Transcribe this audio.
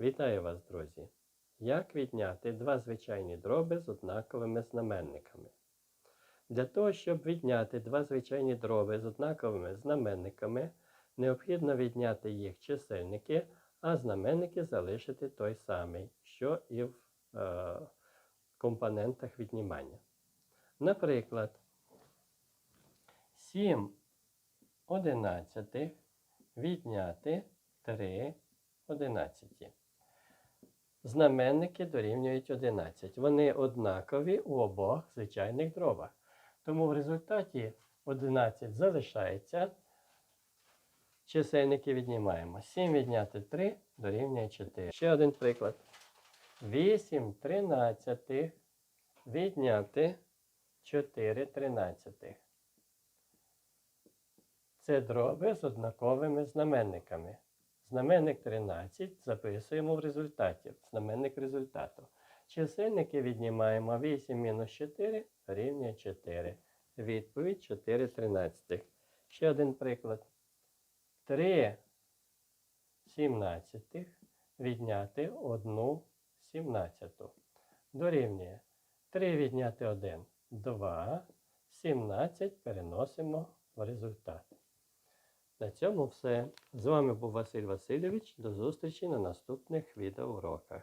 Вітаю вас, друзі! Як відняти два звичайні дроби з однаковими знаменниками? Для того, щоб відняти два звичайні дроби з однаковими знаменниками, необхідно відняти їх чисельники, а знаменники залишити той самий, що і в е, компонентах віднімання. Наприклад, 7 одинадцятих відняти 3 одинадцяті. Знаменники дорівнюють 11. Вони однакові у обох звичайних дробах. Тому в результаті 11 залишається. Чисельники віднімаємо. 7 відняти 3 дорівнює 4. Ще один приклад. 8 тринадцятих відняти 4 тринадцятих. Це дроби з однаковими знаменниками. Знаменник 13 записуємо в результаті. Знаменник результату. Чисельники віднімаємо 8 мінус 4 рівня 4. Відповідь 4 тринадцятих. Ще один приклад. 3 сімнадцятих відняти 1 сімнадцяту. Дорівнює 3 відняти 1 2. 17 переносимо в результат. На цьому все. З вами був Василь Васильович. До зустрічі на наступних відеоуроках.